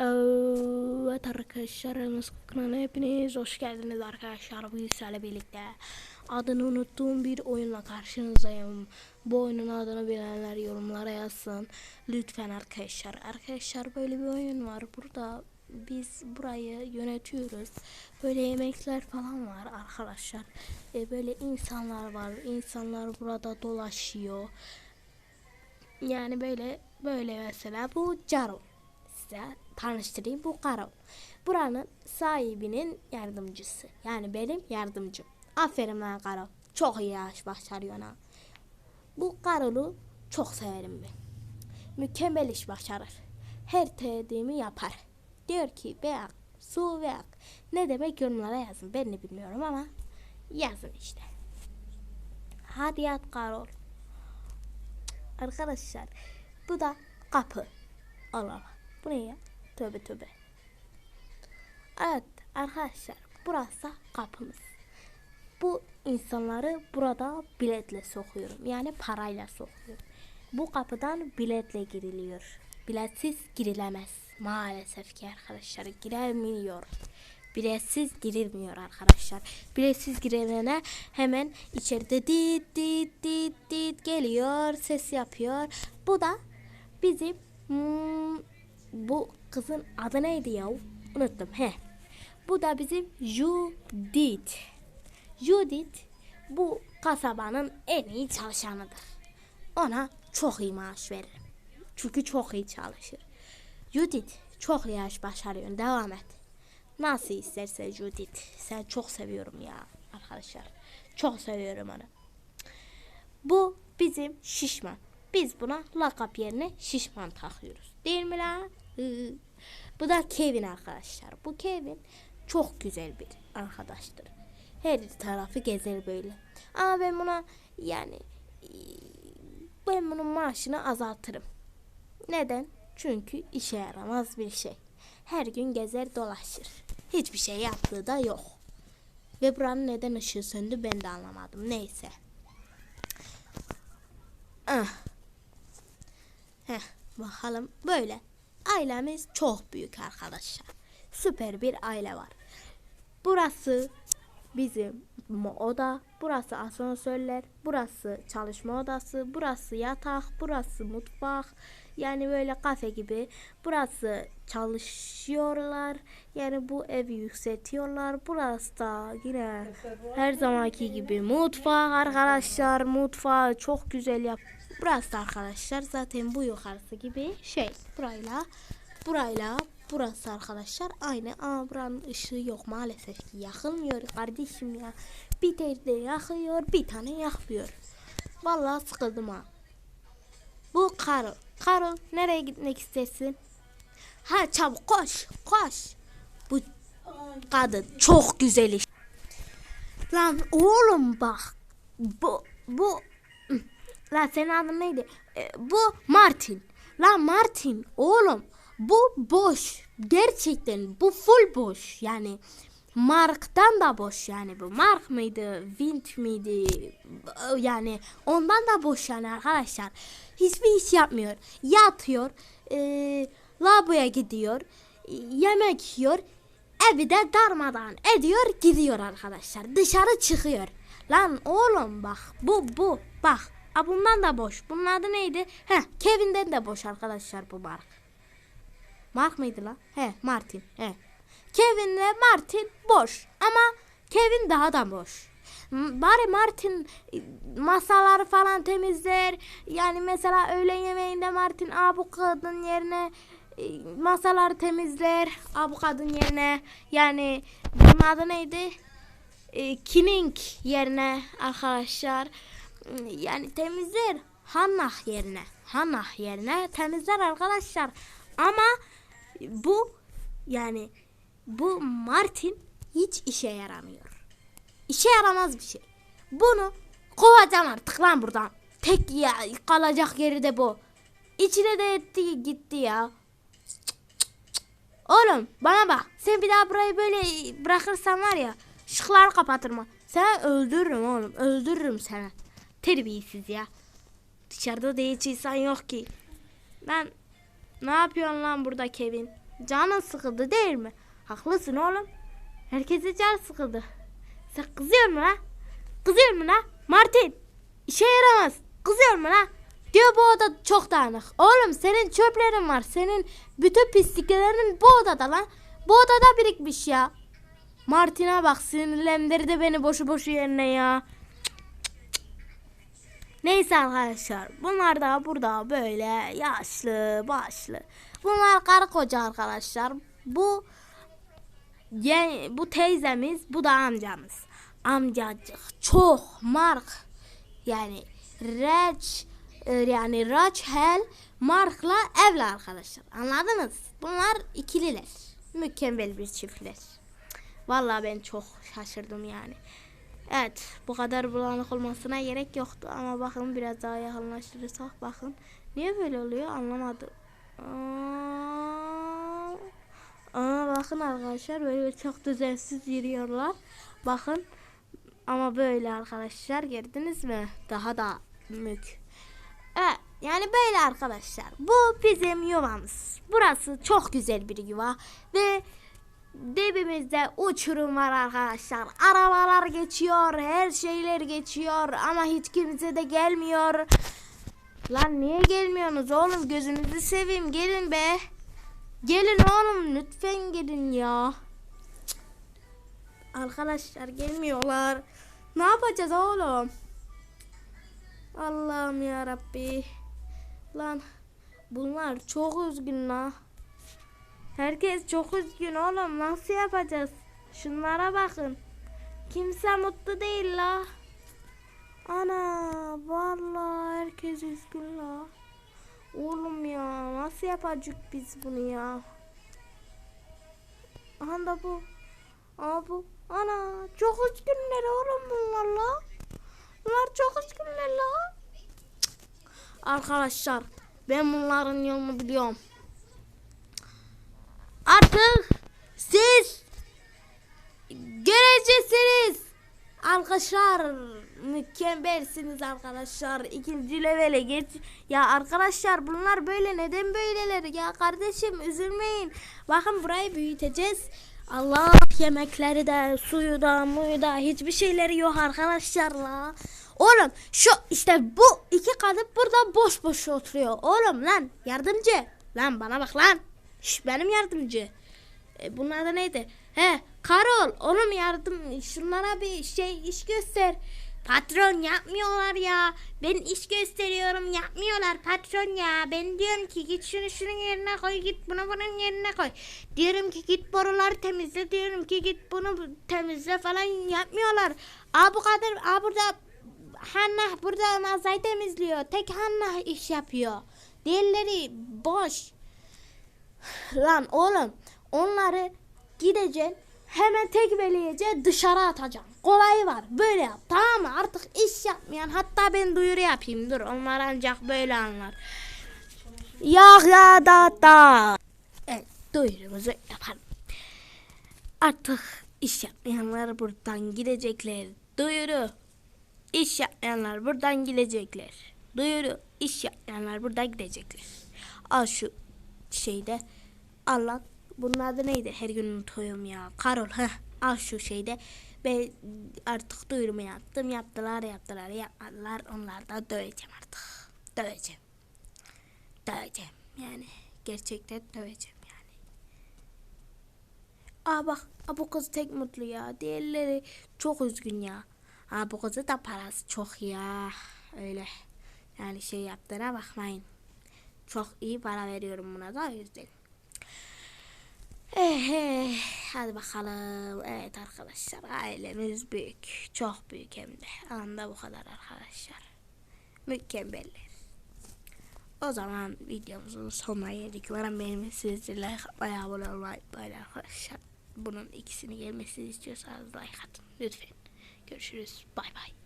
Evet arkadaşlar Elmas kanalına hepiniz hoş geldiniz arkadaşlar. Bu sizlerle birlikte adını unuttuğum bir oyunla karşınızdayım. Bu oyunun adını bilenler yorumlara yazsın. Lütfen arkadaşlar. Arkadaşlar böyle bir oyun var. Burada biz burayı yönetiyoruz. Böyle yemekler falan var arkadaşlar. E, böyle insanlar var. İnsanlar burada dolaşıyor. Yani böyle böyle mesela bu Caro. Size tanıştırayım bu Karo. Buranın sahibinin yardımcısı. Yani benim yardımcım. Aferin lan Karo. Çok iyi iş başarıyorsun ha. Bu Karo'lu çok severim ben. Mükemmel iş başarır. Her dediğimi yapar. Diyor ki beyak, su beyak. Ne demek yorumlara yazın. Ben de bilmiyorum ama yazın işte. Hadi yat Karol. Arkadaşlar bu da kapı. Allah Allah. Bu ne ya? Tövbe tövbe. Evet arkadaşlar burası kapımız. Bu insanları burada biletle sokuyorum. Yani parayla sokuyorum. Bu kapıdan biletle giriliyor. Biletsiz girilemez. Maalesef ki arkadaşlar giremiyor. Biletsiz girilmiyor arkadaşlar. Biletsiz girilene hemen içeride dit dit dit dit geliyor. Ses yapıyor. Bu da bizim hmm, bu kızın adı neydi ya? Unuttum. He. Bu da bizim Judith. Judith bu kasabanın en iyi çalışanıdır. Ona çok iyi maaş veririm. Çünkü çok iyi çalışır. Judith çok iyi iş başarıyorsun. Devam et. Nasıl isterse Judith. Sen çok seviyorum ya arkadaşlar. Çok seviyorum onu. Bu bizim şişman. Biz buna lakap yerine şişman takıyoruz. Değil mi la? Bu da Kevin arkadaşlar. Bu Kevin çok güzel bir arkadaştır. Her tarafı gezer böyle. Ama ben buna yani ben bunun maaşını azaltırım. Neden? Çünkü işe yaramaz bir şey. Her gün gezer dolaşır. Hiçbir şey yaptığı da yok. Ve buranın neden ışığı söndü ben de anlamadım. Neyse. Ah. Heh, bakalım böyle. Ailemiz çok büyük arkadaşlar. Süper bir aile var. Burası bizim oda, burası asansörler, burası çalışma odası, burası yatak, burası mutfak. Yani böyle kafe gibi. Burası çalışıyorlar. Yani bu evi yükseltiyorlar. Burası da yine her zamanki gibi mutfak arkadaşlar. Mutfağı çok güzel yap. Burası da arkadaşlar zaten bu yukarısı gibi şey. Burayla burayla burası arkadaşlar aynı ama buranın ışığı yok maalesef ki yakılmıyor kardeşim ya. Bir tane yakıyor bir tane yakmıyor. Vallahi sıkıldım ha. Bu Karol. Karol nereye gitmek istersin? Ha çabuk koş koş. Bu kadın çok güzel iş. Lan oğlum bak. Bu bu Lan senin adın neydi? Ee, bu Martin. Lan Martin oğlum bu boş. Gerçekten bu full boş. Yani Mark'tan da boş yani bu. Mark mıydı? Vint miydi? Yani ondan da boş yani arkadaşlar. Hiçbir iş yapmıyor. Yatıyor. E, laboya gidiyor. Yemek yiyor. Evi de darmadan ediyor gidiyor arkadaşlar. Dışarı çıkıyor. Lan oğlum bak bu bu bak. A bundan da boş. Bunun adı neydi? He Kevin'den de boş arkadaşlar bu Mark. Mark mıydı la? He Martin. He. Kevin ve Martin boş. Ama Kevin daha da boş. Bari Martin masaları falan temizler. Yani mesela öğlen yemeğinde Martin a bu kadın yerine masaları temizler. A bu kadın yerine yani bunun adı neydi? E, Kining yerine arkadaşlar yani temizler. Hannah yerine. Hannah yerine temizler arkadaşlar. Ama bu yani bu Martin hiç işe yaramıyor. İşe yaramaz bir şey. Bunu kovacağım artık lan buradan. Tek ya kalacak yeri de bu. İçine de etti gitti ya. Oğlum bana bak. Sen bir daha burayı böyle bırakırsan var ya. Işıkları kapatırma. Sen öldürürüm oğlum. Öldürürüm seni. Terbiyesiz ya. Dışarıda da hiç insan yok ki. Ben ne yapıyorsun lan burada Kevin? Canın sıkıldı değil mi? Haklısın oğlum. Herkese can sıkıldı. Sen kızıyor mu la? Kızıyor mu la? Martin. İşe yaramaz. Kızıyor mu la? Diyor bu oda çok dağınık. Oğlum senin çöplerin var. Senin bütün pisliklerin bu odada lan. Bu odada birikmiş ya. Martin'e bak sinirlendirdi beni boşu boşu yerine ya. Neyse arkadaşlar bunlar da burada böyle yaşlı başlı. Bunlar karı koca arkadaşlar. Bu bu teyzemiz bu da amcamız. Amcacık çok mark yani Reç e, yani Rachel Mark'la evli arkadaşlar. Anladınız? Bunlar ikililer. Mükemmel bir çiftler. Vallahi ben çok şaşırdım yani. Evet bu kadar bulanık olmasına gerek yoktu ama bakın biraz daha yakınlaştırırsak bakın. Niye böyle oluyor anlamadım. Aa, Aa, bakın arkadaşlar böyle çok düzensiz yürüyorlar. Bakın ama böyle arkadaşlar gördünüz mü? Daha da mük. Evet yani böyle arkadaşlar. Bu bizim yuvamız. Burası çok güzel bir yuva ve dibimizde uçurum var arkadaşlar. Arabalar geçiyor, her şeyler geçiyor ama hiç kimse de gelmiyor. Lan niye gelmiyorsunuz oğlum? Gözünüzü seveyim gelin be. Gelin oğlum lütfen gelin ya. Cık. Arkadaşlar gelmiyorlar. Ne yapacağız oğlum? Allah'ım ya Rabbi. Lan bunlar çok üzgün la. Herkes çok üzgün oğlum. Nasıl yapacağız? Şunlara bakın. Kimse mutlu değil la. Ana vallahi herkes üzgün la. Oğlum ya nasıl yapacak biz bunu ya? Aha da bu. Aa bu. Ana çok üzgünler oğlum bunlar la. Bunlar çok üzgünler la. Arkadaşlar ben bunların yolunu biliyorum. Artık siz göreceksiniz. Arkadaşlar mükemmelsiniz arkadaşlar. İkinci levele geç. Ya arkadaşlar bunlar böyle neden böyleler? Ya kardeşim üzülmeyin. Bakın burayı büyüteceğiz. Allah yemekleri de suyu da muyu da hiçbir şeyleri yok arkadaşlar la. Oğlum şu işte bu iki kadın burada boş boş oturuyor. Oğlum lan yardımcı. Lan bana bak lan. Şş, benim yardımcı. E, bunun adı neydi? He Karol oğlum yardım şunlara bir şey iş göster. Patron yapmıyorlar ya. Ben iş gösteriyorum yapmıyorlar patron ya. Ben diyorum ki git şunu şunun yerine koy git bunu bunun yerine koy. Diyorum ki git boruları temizle diyorum ki git bunu temizle falan yapmıyorlar. Aa bu kadar aa burada Hanna burada mağazayı temizliyor. Tek Hanna iş yapıyor. Diğerleri boş. Lan oğlum onları gideceksin hemen tekmeleyeceksin dışarı atacaksın. Kolayı var. Böyle yap. Tamam mı? Artık iş yapmayan hatta ben duyuru yapayım. Dur onlar ancak böyle anlar. Ya ya da da. Evet duyurumuzu yapalım. Artık iş yapmayanlar buradan gidecekler. Duyuru. İş yapmayanlar buradan gidecekler. Duyuru. İş yapmayanlar buradan gidecekler. Al şu şeyde Allah bunun adı neydi? Her gün unutuyorum ya. Karol ha. Al şu şeyde. Ben artık duyurumu yaptım. Yaptılar yaptılar yapmadılar. Onlar da döveceğim artık. Döveceğim. Döveceğim. Yani gerçekten döveceğim yani. Aa bak aa, bu kız tek mutlu ya. Diğerleri çok üzgün ya. Aa bu kızı da parası çok ya. Öyle. Yani şey yaptığına bakmayın. Çok iyi para veriyorum buna da o yüzden. Ehe, hadi bakalım. Evet arkadaşlar ailemiz büyük. Çok büyük hem de. Anda bu kadar arkadaşlar. Mükemmeller. O zaman videomuzun sonuna geldik. Umarım benim sizlerle like abone olmayı böyle arkadaşlar. Bunun ikisini gelmesini istiyorsanız like atın. Lütfen. Görüşürüz. Bay bay.